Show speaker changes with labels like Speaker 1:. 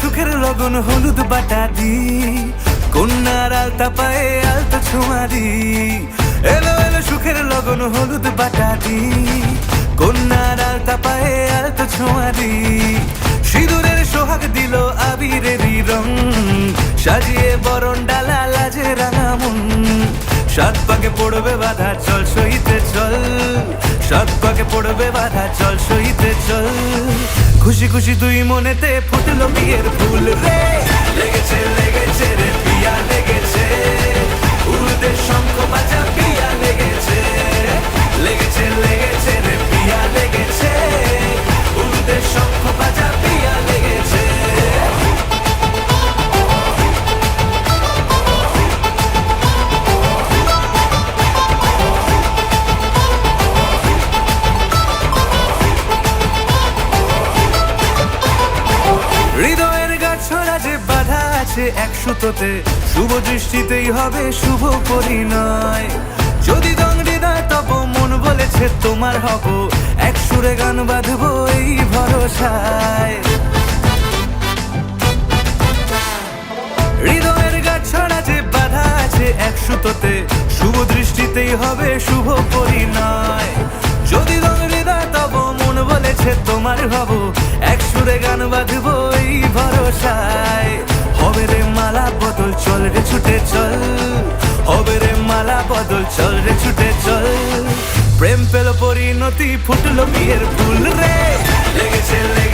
Speaker 1: সুখের লগন হলুদ বাটা দি। কন্যার আলতা পায়ে আলতা ছোঁয়া দি। এলো এলো সুখের লগন হলুদ বাটা দি। কন্যার আলতা পায়ে আলতা ছোঁয়া দি। সিঁদুরের সোহাগ দিল আবিরেরই রং। সাজিয়ে বরণ ডালা লাজে রাঙা মন। সাত পাকে পড়বে বাধা, চল সইতে চল। সাত পাকে পড়বে বাধা, চল সইতে চল। খুশি খুশি দুই মনেতে ফুটলো বিয়ের ফুল। রে লেগেছে। যে বাধা আছে এক সুতোতে শুভ দৃষ্টিতেই হবে শুভ পরিণয়। যদি দং হৃদয় তব মন বলেছে তোমার হব, এক সুরে গান বাঁধবো এই ভরসায়। হৃদয়ের গাছড়া যে বাধা আছে এক সুতোতে শুভ দৃষ্টিতেই হবে শুভ পরিণয়। বলেছে তোমার হব এক সুরে গান বাঁধবো এই ভরসায়। হবে রে মালা বদল, চল রে ছুটে চল। হবে রে মালা বদল, চল রে ছুটে চল। প্রেম পেল পরিণতি, ফুটলো বিয়ের ফুল রে। লেগেছে লেগেছে।